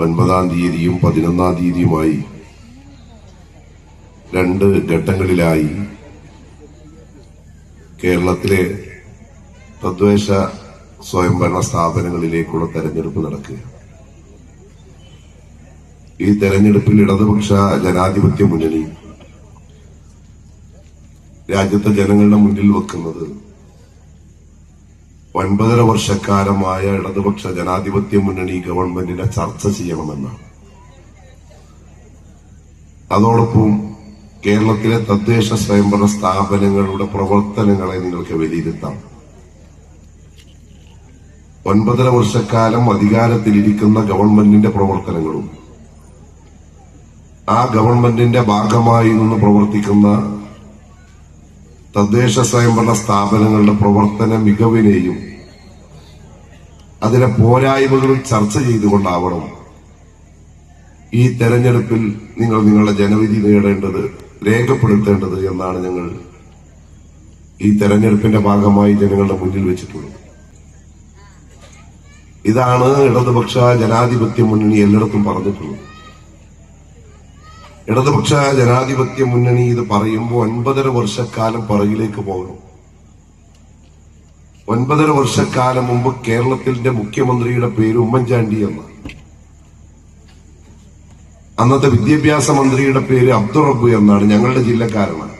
ഒൻപതാം തീയതിയും പതിനൊന്നാം തീയതിയുമായി രണ്ട് ഘട്ടങ്ങളിലായി കേരളത്തിലെ തദ്ദേശ സ്വയംഭരണ സ്ഥാപനങ്ങളിലേക്കുള്ള തെരഞ്ഞെടുപ്പ് നടക്കുക ഈ തെരഞ്ഞെടുപ്പിൽ ഇടതുപക്ഷ ജനാധിപത്യ മുന്നണി രാജ്യത്തെ ജനങ്ങളുടെ മുന്നിൽ വെക്കുന്നത് ഒൻപതര വർഷക്കാലമായ ഇടതുപക്ഷ ജനാധിപത്യ മുന്നണി ഗവൺമെന്റിനെ ചർച്ച ചെയ്യണമെന്നാണ്. അതോടൊപ്പം കേരളത്തിലെ തദ്ദേശ സ്വയംഭരണ സ്ഥാപനങ്ങളുടെ പ്രവർത്തനങ്ങളെ നിങ്ങൾക്ക് വിലയിരുത്താം. ഒൻപതര വർഷക്കാലം അധികാരത്തിലിരിക്കുന്ന ഗവൺമെന്റിന്റെ പ്രവർത്തനങ്ങളും ആ ഗവൺമെന്റിന്റെ ഭാഗമായി നിന്ന് പ്രവർത്തിക്കുന്ന തദ്ദേശ സ്വയംഭരണ സ്ഥാപനങ്ങളുടെ പ്രവർത്തന മികവിനെയും അതിലെ പോരായ്മകളും ചർച്ച ചെയ്തുകൊണ്ടാവണം ഈ തെരഞ്ഞെടുപ്പിൽ നിങ്ങൾ നിങ്ങളുടെ ജനവിധി നേടേണ്ടത് രേഖപ്പെടുത്തേണ്ടത് എന്നാണ് ഞങ്ങൾ ഈ തെരഞ്ഞെടുപ്പിന്റെ ഭാഗമായി ജനങ്ങളുടെ മുന്നിൽ വെച്ചിട്ടുള്ളത്. ഇതാണ് ഇടതുപക്ഷ ജനാധിപത്യ മുന്നണി എല്ലായിടത്തും പറഞ്ഞിട്ടുള്ളത്. ഇടതുപക്ഷ ജനാധിപത്യ മുന്നണി ഇത് പറയുമ്പോൾ ഒൻപതര വർഷക്കാലം പറയിലേക്ക് പോകണം. ഒൻപതര വർഷക്കാലം മുമ്പ് കേരളത്തിന്റെ മുഖ്യമന്ത്രിയുടെ പേര് ഉമ്മൻചാണ്ടി എന്നാണ്. അന്നത്തെ വിദ്യാഭ്യാസ മന്ത്രിയുടെ പേര് അബ്ദുൾ റബ്ബു എന്നാണ് ഞങ്ങളുടെ ജില്ലക്കാരനാണ്.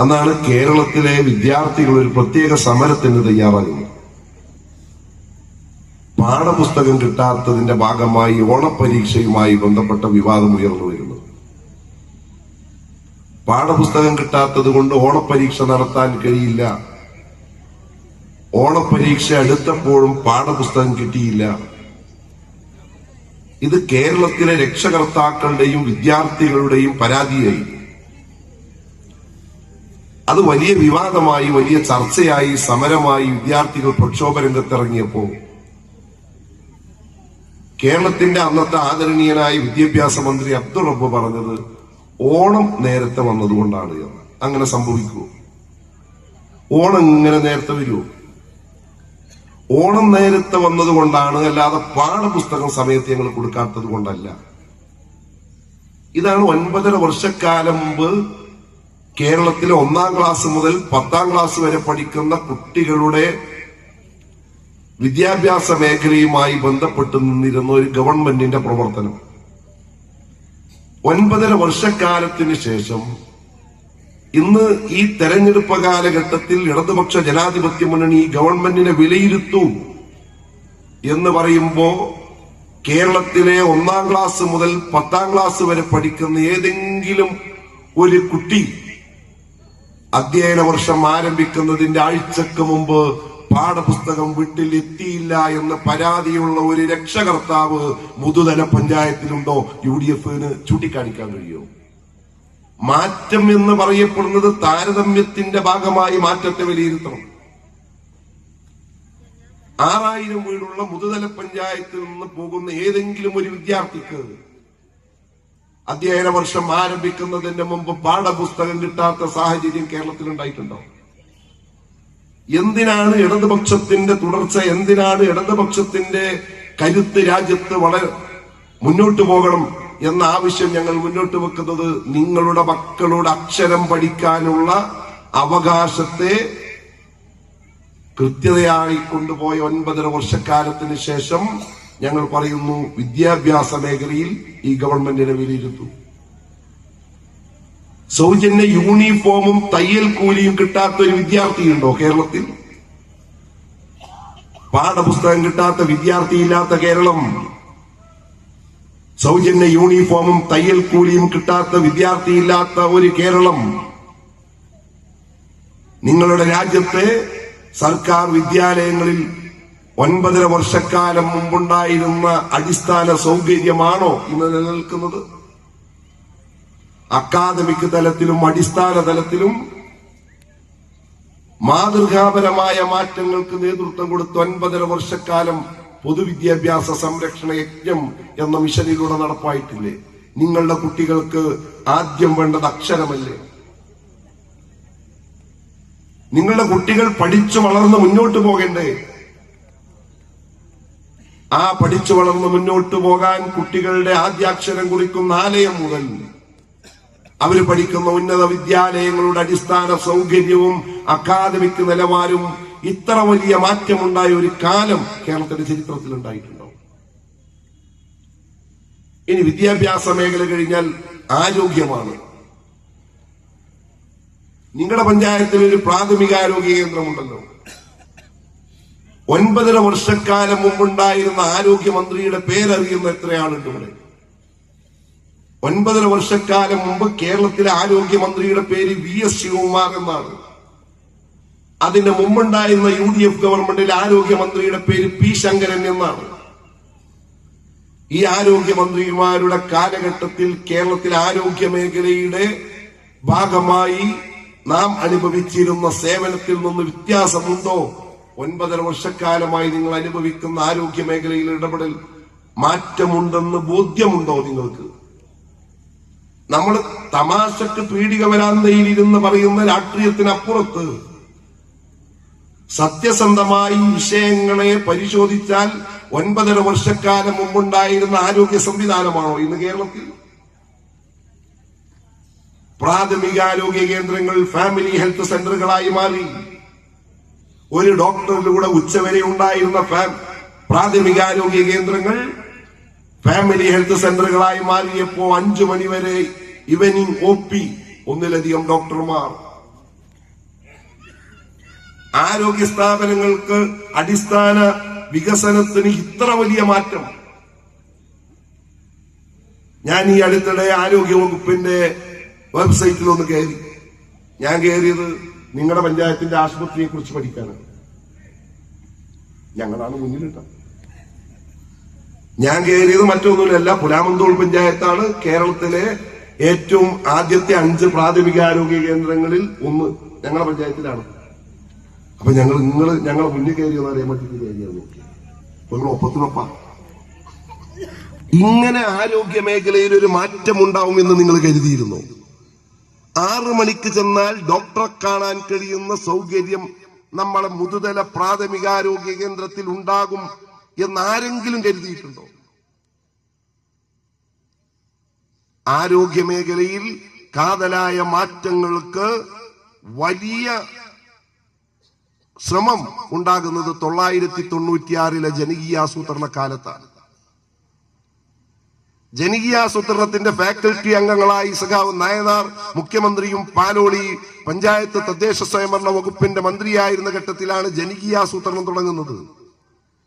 അന്നാണ് കേരളത്തിലെ വിദ്യാർത്ഥികൾ ഒരു പ്രത്യേക സമരത്തിന് തയ്യാറാകുന്നത് പാഠപുസ്തകം കിട്ടാത്തതിന്റെ ഭാഗമായി ഓണപരീക്ഷയുമായി ബന്ധപ്പെട്ട വിവാദം ഉയർന്നു വരുന്നത് പാഠപുസ്തകം കിട്ടാത്തത് കൊണ്ട് ഓണപ്പരീക്ഷ നടത്താൻ കഴിയില്ല. ഓണപ്പരീക്ഷ അടുത്തപ്പോഴും പാഠപുസ്തകം കിട്ടിയില്ല. ഇത് കേരളത്തിലെ രക്ഷകർത്താക്കളുടെയും വിദ്യാർത്ഥികളുടെയും പരാതിയായി. അത് വലിയ വിവാദമായി വലിയ ചർച്ചയായി സമരമായി വിദ്യാർത്ഥികൾ പ്രക്ഷോഭ രംഗത്തിറങ്ങിയപ്പോ കേരളത്തിന്റെ അന്നത്തെ ആദരണീയനായ വിദ്യാഭ്യാസ മന്ത്രി അബ്ദുൾ റബ്ബ് പറഞ്ഞത് ഓണം നേരത്തെ വന്നതുകൊണ്ടാണ് എന്ന്. അങ്ങനെ സംഭവിക്കുമോ ഓണം ഇങ്ങനെ നേരത്തെ വരുമോ ഓണം നേരത്തെ വന്നതുകൊണ്ടാണ് അല്ലാതെ പാഠപുസ്തകം സമയത്ത് ഞങ്ങൾ കൊടുക്കാത്തത് കൊണ്ടല്ല. ഇതാണ് ഒൻപതര വർഷക്കാലം മുമ്പ് കേരളത്തിലെ ഒന്നാം ക്ലാസ് മുതൽ പത്താം ക്ലാസ് വരെ പഠിക്കുന്ന കുട്ടികളുടെ വിദ്യാഭ്യാസ മേഖലയുമായി ബന്ധപ്പെട്ട് നിന്നിരുന്ന ഒരു ഗവൺമെന്റിന്റെ പ്രവർത്തനം. ഒൻപതര വർഷക്കാലത്തിന് ശേഷം ഇന്ന് ഈ തെരഞ്ഞെടുപ്പ് കാലഘട്ടത്തിൽ ഇടതുപക്ഷ ജനാധിപത്യ മുന്നണി ഗവൺമെന്റിനെ വിലയിരുത്തൂ എന്ന് പറയുമ്പോ കേരളത്തിലെ ഒന്നാം ക്ലാസ് മുതൽ പത്താം ക്ലാസ് വരെ പഠിക്കുന്ന ഏതെങ്കിലും ഒരു കുട്ടി അധ്യയന വർഷം ആരംഭിക്കുന്നതിന്റെ ആഴ്ചക്ക് മുമ്പ് പാഠപുസ്തകം വീട്ടിൽ എത്തിയില്ല എന്ന് പരാതിയുള്ള ഒരു രക്ഷകർത്താവ് മുതുതല പഞ്ചായത്തിലുണ്ടോ? യു ഡി എഫിന് ചൂണ്ടിക്കാണിക്കാൻ കഴിയുമോ? മാറ്റം എന്ന് പറയപ്പെടുന്നത് താരതമ്യത്തിന്റെ ഭാഗമായി മാറ്റത്തെ വിലയിരുത്തണം. ആറായിരം വീടുള്ള മുതുതല പഞ്ചായത്തിൽ നിന്ന് പോകുന്ന ഏതെങ്കിലും ഒരു വിദ്യാർത്ഥിക്ക് അധ്യയന വർഷം ആരംഭിക്കുന്നതിന്റെ മുമ്പ് പാഠപുസ്തകം കിട്ടാത്ത സാഹചര്യം കേരളത്തിൽ ഉണ്ടായിട്ടുണ്ടോ എന്തിനാണ് ഇടതുപക്ഷത്തിന്റെ തുടർച്ച? എന്തിനാണ് ഇടതുപക്ഷത്തിന്റെ കരുത്ത് രാജ്യത്ത് വളരെ മുന്നോട്ട് പോകണം എന്ന ആവശ്യം ഞങ്ങൾ മുന്നോട്ട് വെക്കുന്നത് നിങ്ങളുടെ മക്കളുടെ അക്ഷരം പഠിക്കാനുള്ള അവകാശത്തെ കൃത്യതയായി കൊണ്ടുപോയ ഒൻപതര വർഷക്കാലത്തിന് ശേഷം ഞങ്ങൾ പറയുന്നു വിദ്യാഭ്യാസ മേഖലയിൽ ഈ ഗവൺമെന്റിനെ വിലയിരുത്തു. സൗജന്യ യൂണിഫോമും തയ്യൽ കൂലിയും കിട്ടാത്ത ഒരു വിദ്യാർത്ഥിയുണ്ടോ കേരളത്തിൽ? പാഠപുസ്തകം കിട്ടാത്ത വിദ്യാർത്ഥിയില്ലാത്ത കേരളം. സൗജന്യ യൂണിഫോമും തയ്യൽ കൂലിയും കിട്ടാത്ത വിദ്യാർത്ഥിയില്ലാത്ത ഒരു കേരളം. നിങ്ങളുടെ രാജ്യത്തെ സർക്കാർ വിദ്യാലയങ്ങളിൽ ഒൻപതര വർഷക്കാലം മുമ്പുണ്ടായിരുന്ന അടിസ്ഥാന സൗകര്യമാണോ ഇന്ന് നിലനിൽക്കുന്നത്? അക്കാദമിക് തലത്തിലും അടിസ്ഥാന തലത്തിലും മാതൃകാപരമായ മാറ്റങ്ങൾക്ക് നേതൃത്വം കൊടുത്ത് ഒൻപതര വർഷക്കാലം പൊതുവിദ്യാഭ്യാസ സംരക്ഷണ യജ്ഞം എന്ന മിഷനിലൂടെ നടപ്പായിട്ടില്ലേ? നിങ്ങളുടെ കുട്ടികൾക്ക് ആദ്യം വേണ്ടത് അക്ഷരമല്ലേ? നിങ്ങളുടെ കുട്ടികൾ പഠിച്ചു വളർന്ന് മുന്നോട്ട് പോകണ്ടേ? ആ പഠിച്ചു വളർന്ന് മുന്നോട്ട് പോകാൻ കുട്ടികളുടെ ആദ്യാക്ഷരം കുറിക്കുന്ന ആലയം മുതൽ അവർ പഠിക്കുന്ന ഉന്നത വിദ്യാലയങ്ങളുടെ അടിസ്ഥാന സൗകര്യവും അക്കാദമിക് നിലവാരവും ഇത്ര വലിയ മാറ്റമുണ്ടായ ഒരു കാലം കേരളത്തിന്റെ ചരിത്രത്തിൽ ഉണ്ടായിട്ടുണ്ടോ ഇനി വിദ്യാഭ്യാസ മേഖല കഴിഞ്ഞാൽ ആരോഗ്യമാണ്. നിങ്ങളുടെ പഞ്ചായത്തിൽ ഒരു പ്രാഥമിക ആരോഗ്യ കേന്ദ്രമുണ്ടല്ലോ. ഒൻപതര വർഷക്കാലം മുമ്പുണ്ടായിരുന്ന ആരോഗ്യമന്ത്രിയുടെ പേരറിയുന്ന എത്രയാളുണ്ട് ഇവിടെ? ഒൻപതര വർഷക്കാലം മുമ്പ് കേരളത്തിലെ ആരോഗ്യമന്ത്രിയുടെ പേര് വി എസ് ശിവകുമാർ എന്നാണ്. അതിന് മുമ്പുണ്ടായിരുന്ന യു ഡി എഫ് ഗവൺമെന്റിലെ ആരോഗ്യമന്ത്രിയുടെ പേര് പി ശങ്കരൻ എന്നാണ്. ഈ ആരോഗ്യമന്ത്രിമാരുടെ കാലഘട്ടത്തിൽ കേരളത്തിലെ ആരോഗ്യ മേഖലയുടെ ഭാഗമായി നാം അനുഭവിച്ചിരുന്ന സേവനത്തിൽ നിന്ന് വ്യത്യാസമുണ്ടോ? ഒൻപതര വർഷക്കാലമായി നിങ്ങൾ അനുഭവിക്കുന്ന ആരോഗ്യ മേഖലയിൽ ഇടപെടൽ മാറ്റമുണ്ടെന്ന് ബോധ്യമുണ്ടോ നിങ്ങൾക്ക്? നമ്മൾ തമാശക്ക് പീഡിക വരാന്തയിൽ ഇരുന്ന് പറയുന്ന രാഷ്ട്രീയത്തിനപ്പുറത്ത് സത്യസന്ധമായി വിഷയങ്ങളെ പരിശോധിച്ചാൽ ഒൻപതര വർഷക്കാലം മുമ്പുണ്ടായിരുന്ന ആരോഗ്യ സംവിധാനമാണോ ഇന്ന് കേരളത്തിൽ? പ്രാഥമിക ആരോഗ്യ കേന്ദ്രങ്ങൾ ഫാമിലി ഹെൽത്ത് സെന്ററുകളായി മാറി. ഒരു ഡോക്ടറിലൂടെ ഉച്ചവരെ ഉണ്ടായിരുന്ന പ്രാഥമിക പ്രാഥമികാരോഗ്യ കേന്ദ്രങ്ങൾ ഫാമിലി ഹെൽത്ത് സെന്ററുകളായി മാറിയപ്പോ അഞ്ചു മണിവരെ ഇവനിങ് ഒ പി ഒന്നിലധികം ഡോക്ടർമാർ. ആരോഗ്യ സ്ഥാപനങ്ങൾക്ക് അടിസ്ഥാന വികസനത്തിന് ഇത്ര വലിയ മാറ്റം. ഞാൻ ഈ അടുത്തിടെ ആരോഗ്യ വകുപ്പിന്റെ വെബ്സൈറ്റിൽ ഒന്ന് കയറി. ഞാൻ കയറിയത് നിങ്ങളുടെ പഞ്ചായത്തിന്റെ ആശുപത്രിയെ കുറിച്ച് പഠിക്കാനാണ്. ഞങ്ങളാണ് മുന്നിലിട്ടത്. ഞാൻ കയറിയത് മറ്റൊന്നുമില്ല. പുലാമന്തോൾ പഞ്ചായത്താണ്. കേരളത്തിലെ ഏറ്റവും ആദ്യത്തെ അഞ്ച് പ്രാഥമിക ആരോഗ്യ കേന്ദ്രങ്ങളിൽ ഒന്ന് ഞങ്ങളുടെ പഞ്ചായത്തിലാണ്. അപ്പൊ ഞങ്ങൾ നിങ്ങൾ ഞങ്ങൾ മുന്നിൽ കയറിയെന്ന് അറിയാൻ വേണ്ടി കയറിയത് നോക്കി. നിങ്ങൾ ഒപ്പത്തിനൊപ്പ. ഇങ്ങനെ ആരോഗ്യ മേഖലയിൽ ഒരു മാറ്റം ഉണ്ടാവുമെന്ന് നിങ്ങൾ കരുതിയിരുന്നു? ആറു മണിക്ക് ചെന്നാൽ ഡോക്ടറെ കാണാൻ കഴിയുന്ന സൗകര്യം നമ്മളെ മുതുതല പ്രാഥമികാരോഗ്യ കേന്ദ്രത്തിൽ ഉണ്ടാകും. എന്നാരെങ്കിലും കരുതിയിട്ടുണ്ടോ? ആരോഗ്യ മേഖലയിൽ കാതലായ മാറ്റങ്ങൾക്ക് വലിയ ശ്രമം ഉണ്ടാകുന്നത് തൊള്ളായിരത്തി തൊണ്ണൂറ്റിയാറിലെ ജനകീയാസൂത്രണ കാലത്താണ് ജനകീയാസൂത്രണത്തിന്റെ ഫാക്കൽറ്റി അംഗങ്ങളായി സഖാവ് നയനാർ മുഖ്യമന്ത്രിയും പാലോളി പഞ്ചായത്ത് തദ്ദേശ സ്വയംഭരണ വകുപ്പിന്റെ മന്ത്രിയായിരുന്ന ഘട്ടത്തിലാണ് ജനകീയാസൂത്രണം തുടങ്ങുന്നത്.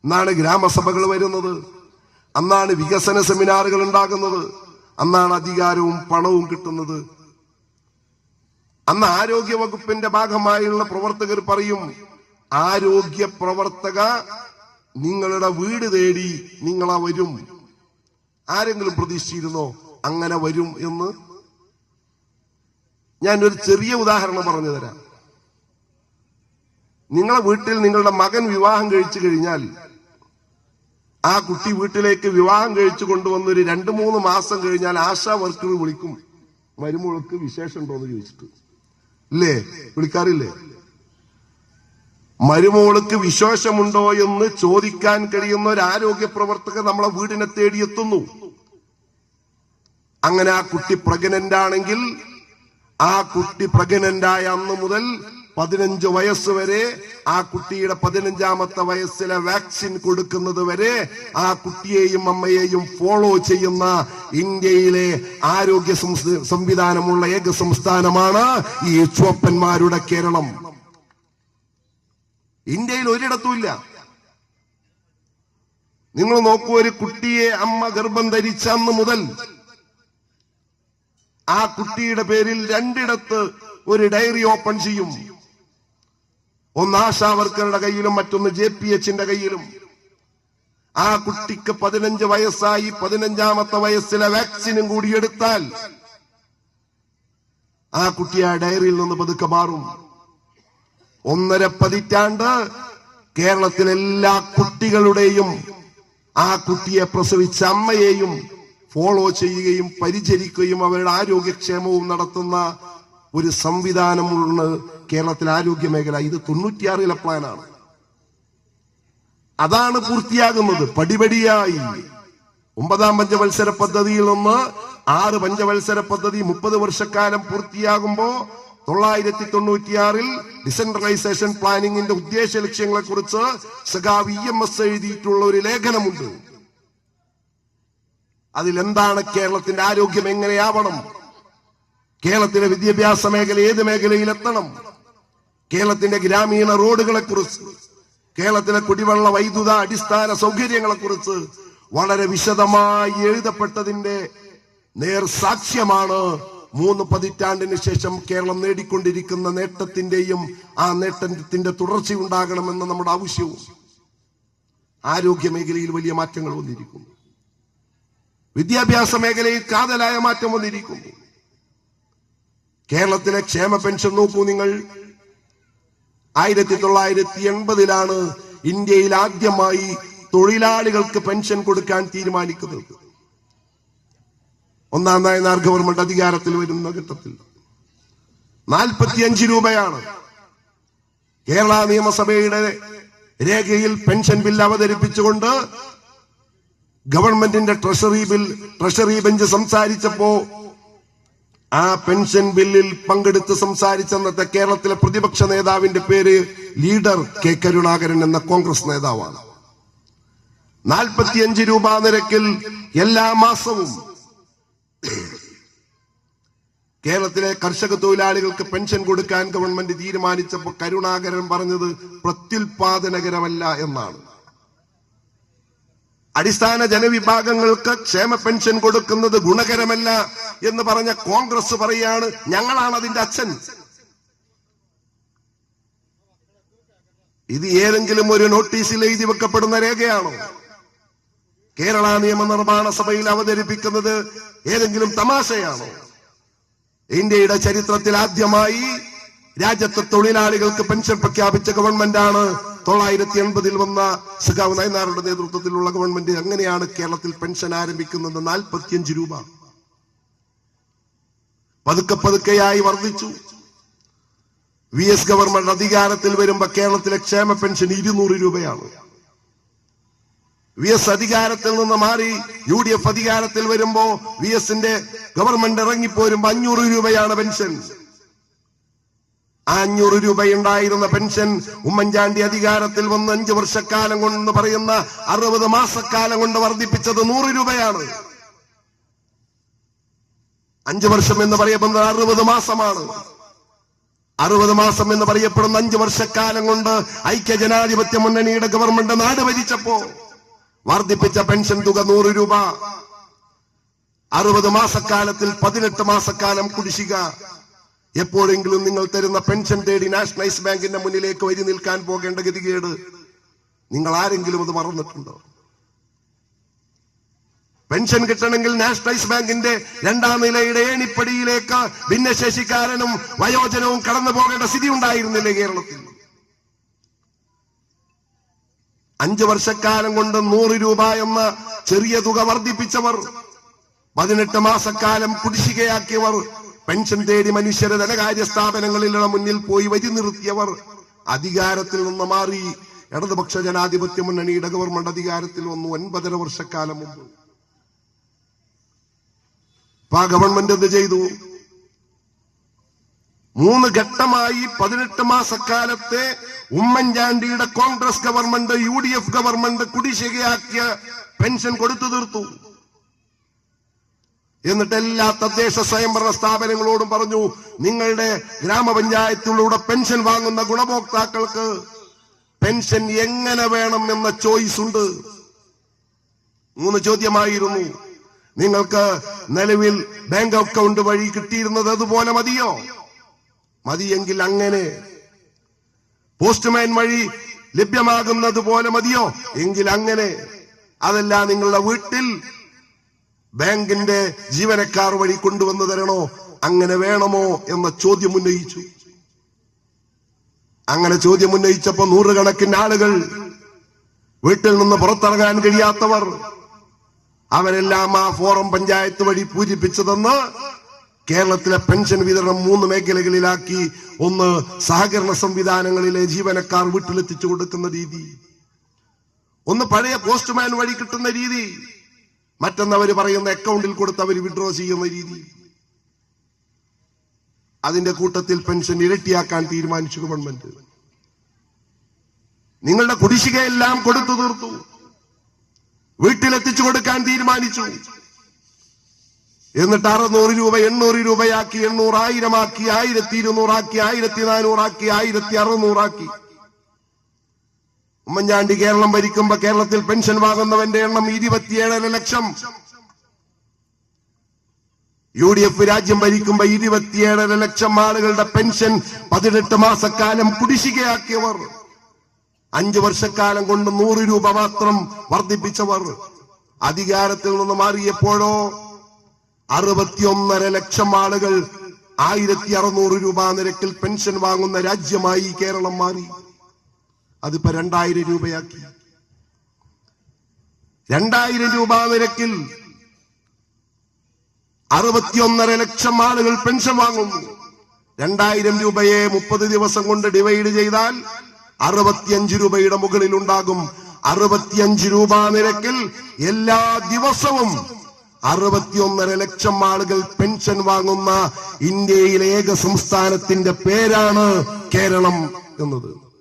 അന്നാണ് ഗ്രാമസഭകൾ വരുന്നത്. അന്നാണ് വികസന സെമിനാറുകൾ ഉണ്ടാകുന്നത്. അന്നാണ് അധികാരവും പണവും കിട്ടുന്നത്. അന്ന് ആരോഗ്യ വകുപ്പിന്റെ ഭാഗമായുള്ള പ്രവർത്തകർ പറയും ആരോഗ്യ പ്രവർത്തക നിങ്ങളുടെ വീട് തേടി നിങ്ങളാ വരും. ആരെങ്കിലും പ്രതീക്ഷിച്ചിരുന്നോ അങ്ങനെ വരും എന്ന്? ഞാൻ ഒരു ചെറിയ ഉദാഹരണം പറഞ്ഞു തരാം. നിങ്ങളെ വീട്ടിൽ നിങ്ങളുടെ മകൻ വിവാഹം കഴിച്ചു കഴിഞ്ഞാൽ ആ കുട്ടി വീട്ടിലേക്ക് വിവാഹം കഴിച്ചു കൊണ്ടുവന്ന് ഒരു രണ്ടു മൂന്ന് മാസം കഴിഞ്ഞാൽ ആശാ വർക്കർ വിളിക്കും. മരുമോൾക്ക് വിശേഷം ഉണ്ടോ എന്ന് ചോദിച്ചിട്ട്. ഇല്ലേ? വിളിക്കാറില്ലേ? മരുമോൾക്ക് വിശേഷമുണ്ടോ എന്ന് ചോദിക്കാൻ കഴിയുന്ന ഒരു ആരോഗ്യ പ്രവർത്തകർ നമ്മളെ വീടിനെ തേടിയെത്തുന്നു. അങ്ങനെ ആ കുട്ടി പ്രഗ്നന്റ് ആണെങ്കിൽ ആ കുട്ടി പ്രഗ്നന്റ് ആയ അന്ന് മുതൽ പതിനഞ്ച് വയസ്സ് വരെ ആ കുട്ടിയുടെ പതിനഞ്ചാമത്തെ വയസ്സിലെ വാക്സിൻ കൊടുക്കുന്നത് വരെ ആ കുട്ടിയെയും അമ്മയെയും ഫോളോ ചെയ്യുന്ന ഇന്ത്യയിലെ ആരോഗ്യ സംവിധാനമുള്ള ഏക സംസ്ഥാനമാണ് ഈ ചുവപ്പന്മാരുടെ കേരളം. ഇന്ത്യയിൽ ഒരിടത്തുമില്ല നിങ്ങൾ നോക്കൂ ഒരു കുട്ടിയെ അമ്മ ഗർഭം ധരിച്ച അന്ന് മുതൽ ആ കുട്ടിയുടെ പേരിൽ രണ്ടിടത്ത് ഒരു ഡയറി ഓപ്പൺ ചെയ്യും. ഒന്ന് ആശാവർക്കറുടെ കയ്യിലും മറ്റൊന്ന് ജെ പി എച്ചിന്റെ കയ്യിലും. ആ കുട്ടിക്ക് പതിനഞ്ച് വയസ്സായി പതിനഞ്ചാമത്തെ വയസ്സിലെ വാക്സിനും കൂടി എടുത്താൽ ആ കുട്ടി ആ ഡയറിയിൽ നിന്ന് പതുക്കെ മാറും. ഒന്നര പതിറ്റാണ്ട് കേരളത്തിലെ എല്ലാ കുട്ടികളുടെയും ആ കുട്ടിയെ പ്രസവിച്ച അമ്മയെയും ഫോളോ ചെയ്യുകയും പരിചരിക്കുകയും അവരുടെ ആരോഗ്യക്ഷേമവും നടത്തുന്ന ഒരു സംവിധാനമുള്ള കേരളത്തിലെ ആരോഗ്യ മേഖല. ഇത് തൊണ്ണൂറ്റിയാറിലെ പ്ലാനാണ് അതാണ് പൂർത്തിയാകുന്നത്. പടിപടിയായി. ഒമ്പതാം പഞ്ചവത്സര പദ്ധതിയിൽ നിന്ന് ആറ് പഞ്ചവത്സര പദ്ധതി മുപ്പത് വർഷക്കാലം പൂർത്തിയാകുമ്പോൾ തൊള്ളായിരത്തി തൊണ്ണൂറ്റിയാറിൽ ഡിസെൻട്രലൈസേഷൻ പ്ലാനിങ്ങിന്റെ ഉദ്ദേശ ലക്ഷ്യങ്ങളെ കുറിച്ച് സഖാവ് എം എസ് എഴുതിയിട്ടുള്ള ഒരു ലേഖനമുണ്ട്. അതിലെന്താണ് കേരളത്തിന്റെ ആരോഗ്യം എങ്ങനെയാവണം? കേരളത്തിലെ വിദ്യാഭ്യാസ മേഖല ഏത് മേഖലയിൽ എത്തണം കേരളത്തിന്റെ ഗ്രാമീണ റോഡുകളെ കുറിച്ച് കേരളത്തിലെ കുടിവെള്ള വൈദ്യുത അടിസ്ഥാന സൗകര്യങ്ങളെ കുറിച്ച് വളരെ വിശദമായി എഴുതപ്പെട്ടതിന്റെ നേർ സാക്ഷ്യമാണ് മൂന്ന് പതിറ്റാണ്ടിന് ശേഷം കേരളം നേടിക്കൊണ്ടിരിക്കുന്ന നേട്ടത്തിന്റെയും ആ നേട്ടത്തിന്റെ തുടർച്ചയുണ്ടാകണമെന്ന നമ്മുടെ ആവശ്യവും ആരോഗ്യ മേഖലയിൽ വലിയ മാറ്റങ്ങൾ വന്നിരിക്കുന്നു. വിദ്യാഭ്യാസ മേഖലയിൽ കാതലായ മാറ്റം വന്നിരിക്കുന്നു. കേരളത്തിലെ ക്ഷേമ പെൻഷൻ നോക്കൂ നിങ്ങൾ. ആയിരത്തി തൊള്ളായിരത്തി എൺപതിലാണ് ഇന്ത്യയിൽ ആദ്യമായി തൊഴിലാളികൾക്ക് പെൻഷൻ കൊടുക്കാൻ തീരുമാനിക്കുന്നത്. ഒന്നാം നായനാർ ഗവൺമെന്റ് അധികാരത്തിൽ വരുന്ന ഘട്ടത്തിൽ. നാൽപ്പത്തിയഞ്ച് രൂപയാണ് കേരള നിയമസഭയുടെ രേഖയിൽ പെൻഷൻ ബിൽ അവതരിപ്പിച്ചുകൊണ്ട് ഗവൺമെന്റിന്റെ ട്രഷറി ബിൽ ട്രഷറി ബെഞ്ച് സംസാരിച്ചപ്പോ ആ പെൻഷൻ ബില്ലിൽ പങ്കെടുത്ത് സംസാരിച്ച അന്നത്തെ കേരളത്തിലെ പ്രതിപക്ഷ നേതാവിന്റെ പേര് ലീഡർ കെ കരുണാകരൻ എന്ന കോൺഗ്രസ് നേതാവാണ്. നാൽപ്പത്തിയഞ്ച് രൂപ നിരക്കിൽ എല്ലാ മാസവും കേരളത്തിലെ കർഷക തൊഴിലാളികൾക്ക് പെൻഷൻ കൊടുക്കാൻ ഗവൺമെന്റ് തീരുമാനിച്ചപ്പോൾ കരുണാകരൻ പറഞ്ഞത് പ്രത്യുൽപാദനകരമല്ല എന്നാണ്. അടിസ്ഥാന ജനവിഭാഗങ്ങൾക്ക് ക്ഷേമ പെൻഷൻ കൊടുക്കുന്നത് ഗുണകരമല്ല എന്ന് പറഞ്ഞ കോൺഗ്രസ് പറയാണ് ഞങ്ങളാണ് അതിന്റെ അച്ഛൻ. ഇത് ഏതെങ്കിലും ഒരു നോട്ടീസിൽ എഴുതി വെക്കപ്പെടുന്ന രേഖയാണോ? കേരള നിയമനിർമ്മാണ സഭയിൽ അവതരിപ്പിക്കുന്നത് ഏതെങ്കിലും തമാശയാണോ? ഇന്ത്യയുടെ ചരിത്രത്തിൽ ആദ്യമായി രാജ്യത്തെ തൊഴിലാളികൾക്ക് പെൻഷൻ പ്രഖ്യാപിച്ച ഗവൺമെന്റാണ് തൊള്ളായിരത്തി എൺപതിൽ വന്ന സുഖാവ് നയനാറുടെ നേതൃത്വത്തിലുള്ള ഗവൺമെന്റ് അങ്ങനെയാണ് കേരളത്തിൽ പെൻഷൻ ആരംഭിക്കുന്നത് നാൽപ്പത്തിയഞ്ച് രൂപ. പതുക്കെ പതുക്കെയായി വർദ്ധിച്ചു. വി എസ് ഗവൺമെന്റ് അധികാരത്തിൽ വരുമ്പോ കേരളത്തിലെ ക്ഷേമ പെൻഷൻ ഇരുന്നൂറ് രൂപയാണ്. വി എസ് അധികാരത്തിൽ നിന്ന് മാറി യു ഡി എഫ് അധികാരത്തിൽ വരുമ്പോ വി എസിന്റെ ഗവൺമെന്റ് ഇറങ്ങിപ്പോരുമ്പോ അഞ്ഞൂറ് രൂപയാണ് പെൻഷൻ അഞ്ഞൂറ് രൂപയുണ്ടായിരുന്ന പെൻഷൻ ഉമ്മൻചാണ്ടി അധികാരത്തിൽ വന്ന് അഞ്ചു വർഷക്കാലം കൊണ്ട് പറയുന്ന അറുപത് മാസക്കാലം കൊണ്ട് വർദ്ധിപ്പിച്ചത് നൂറ് രൂപയാണ്. അഞ്ചു വർഷം എന്ന് പറയപ്പെടുന്നത് അറുപത് മാസമാണ്. അറുപത് മാസം എന്ന് പറയപ്പെടുന്ന അഞ്ചു വർഷക്കാലം കൊണ്ട് ഐക്യ ജനാധിപത്യ മുന്നണിയുടെ ഗവൺമെന്റ് നാട് ഭരിച്ചപ്പോ വർദ്ധിപ്പിച്ച പെൻഷൻ തുക നൂറ് രൂപ. അറുപത് മാസക്കാലത്തിൽ പതിനെട്ട് മാസക്കാലം കുടിശ്ശിക. എപ്പോഴെങ്കിലും നിങ്ങൾ തരുന്ന പെൻഷൻ തേടി നാഷണലൈസ് ബാങ്കിന്റെ മുന്നിലേക്ക് വരി നിൽക്കാൻ പോകേണ്ട ഗതികേട് നിങ്ങൾ ആരെങ്കിലും അത് മറന്നിട്ടുണ്ടോ? പെൻഷൻ കിട്ടണമെങ്കിൽ നാഷണലൈസ് ബാങ്കിന്റെ രണ്ടാം നിലയുടെ ഏണിപ്പടിയിലേക്ക് ഭിന്നശേഷിക്കാരനും വയോജനവും കടന്നു പോകേണ്ട സ്ഥിതി ഉണ്ടായിരുന്നില്ലേ കേരളത്തിൽ? അഞ്ചു വർഷക്കാലം കൊണ്ട് നൂറ് രൂപ എന്ന ചെറിയ തുക വർദ്ധിപ്പിച്ചവർ പതിനെട്ട് മാസക്കാലം കുടിശ്ശികയാക്കിയവർ പെൻഷൻ തേടി മനുഷ്യരെ ധനകാര്യ സ്ഥാപനങ്ങളിലുള്ള മുന്നിൽ പോയി വരി നിർത്തിയവർ അധികാരത്തിൽ നിന്ന് മാറി ഇടതുപക്ഷ ജനാധിപത്യ മുന്നണിയുടെ ഗവൺമെന്റ് അധികാരത്തിൽ വന്നു ഒൻപതര വർഷക്കാലം മുമ്പ്. അപ്പൊ ആ ഗവൺമെന്റ് എന്ത് ചെയ്തു? മൂന്ന് ഘട്ടമായി പതിനെട്ട് മാസക്കാലത്തെ ഉമ്മൻചാണ്ടിയുടെ Congress government U D F government കുടിശ്ശികയാക്കിയ pension കൊടുത്തു തീർത്തു. എന്നിട്ട് എല്ലാ തദ്ദേശ സ്വയംഭരണ സ്ഥാപനങ്ങളോടും പറഞ്ഞു നിങ്ങളുടെ ഗ്രാമപഞ്ചായത്തിലൂടെ പെൻഷൻ വാങ്ങുന്ന ഗുണഭോക്താക്കൾക്ക് പെൻഷൻ എങ്ങനെ വേണം എന്ന ചോയ്സ് ഉണ്ട്. മൂന്ന് ചോദ്യമായിരുന്നു. നിങ്ങൾക്ക് നിലവിൽ ബാങ്ക് അക്കൗണ്ട് വഴി കിട്ടിയിരുന്നത് അതുപോലെ മതിയോ? മതിയെങ്കിൽ അങ്ങനെ. പോസ്റ്റ്മാൻ വഴി ലഭ്യമാകുന്നത് പോലെ മതിയോ? എങ്കിൽ അങ്ങനെ. അതല്ല നിങ്ങളുടെ വീട്ടിൽ ബാങ്കിന്റെ ജീവനക്കാർ വഴി കൊണ്ടുവന്നു തരണോ? അങ്ങനെ വേണമോ എന്ന ചോദ്യം ഉന്നയിച്ചു. അങ്ങനെ ചോദ്യം ഉന്നയിച്ചപ്പോ നൂറുകണക്കിന് ആളുകൾ വീട്ടിൽ നിന്ന് പുറത്തിറങ്ങാൻ കഴിയാത്തവർ അവരെല്ലാം ആ ഫോറം പഞ്ചായത്ത് വഴി പൂരിപ്പിച്ചതെന്ന് കേരളത്തിലെ പെൻഷൻ വിതരണം മൂന്ന് മേഖലകളിലാക്കി ഒന്ന് സഹകരണ സംവിധാനങ്ങളിലെ ജീവനക്കാർ വീട്ടിലെത്തിച്ചു കൊടുക്കുന്ന രീതി ഒന്ന് പഴയ പോസ്റ്റ്മാൻ വഴി കിട്ടുന്ന രീതി മറ്റൊന്നവര് പറയുന്ന അക്കൗണ്ടിൽ കൊടുത്ത് അവർ വിഡ്രോ ചെയ്യുന്ന രീതി. അതിന്റെ കൂട്ടത്തിൽ പെൻഷൻ ഇരട്ടിയാക്കാൻ തീരുമാനിച്ചു ഗവൺമെന്റ് നിങ്ങളുടെ കുടിശ്ശികയെല്ലാം കൊടുത്തു തീർത്തു. വീട്ടിലെത്തിച്ചു കൊടുക്കാൻ തീരുമാനിച്ചു. എന്നിട്ട് അറുന്നൂറ് രൂപ എണ്ണൂറ് രൂപയാക്കി എണ്ണൂറായിരമാക്കി ആയിരത്തി ഇരുന്നൂറാക്കി ആയിരത്തി നാനൂറാക്കി ആയിരത്തി അറുന്നൂറാക്കി ഉമ്മൻചാണ്ടി കേരളം ഭരിക്കുമ്പോ കേരളത്തിൽ പെൻഷൻ വാങ്ങുന്നവന്റെ എണ്ണം ഇരുപത്തിയേഴര ലക്ഷം. യു ഡി എഫ് രാജ്യം ഭരിക്കുമ്പോ ഇരുപത്തിയേഴര ലക്ഷം ആളുകളുടെ പെൻഷൻ പതിനെട്ട് മാസക്കാലം കുടിശ്ശികയാക്കിയവർ. അഞ്ചു വർഷക്കാലം കൊണ്ട് നൂറ് രൂപ മാത്രം വർദ്ധിപ്പിച്ചവർ. അധികാരത്തിൽ നിന്ന് മാറിയപ്പോഴോ അറുപത്തിയൊന്നര ലക്ഷം ആളുകൾ ആയിരത്തി അറുന്നൂറ് രൂപ നിരക്കിൽ പെൻഷൻ വാങ്ങുന്ന രാജ്യമായി കേരളം മാറി. അതിപ്പോ രണ്ടായിരം രൂപയാക്കി. രണ്ടായിരം രൂപ നിരക്കിൽ അറുപത്തിയൊന്നര ലക്ഷം ആളുകൾ പെൻഷൻ വാങ്ങുന്നു. രണ്ടായിരം രൂപയെ മുപ്പത് ദിവസം കൊണ്ട് ഡിവൈഡ് ചെയ്താൽ അറുപത്തിയഞ്ച് രൂപയുടെ മുകളിൽ ഉണ്ടാകും. അറുപത്തിയഞ്ച് രൂപ നിരക്കിൽ എല്ലാ ദിവസവും അറുപത്തിയൊന്നര ലക്ഷം ആളുകൾ പെൻഷൻ വാങ്ങുന്ന ഇന്ത്യയിലെ ഏക സംസ്ഥാനത്തിന്റെ പേരാണ് കേരളം എന്നത്.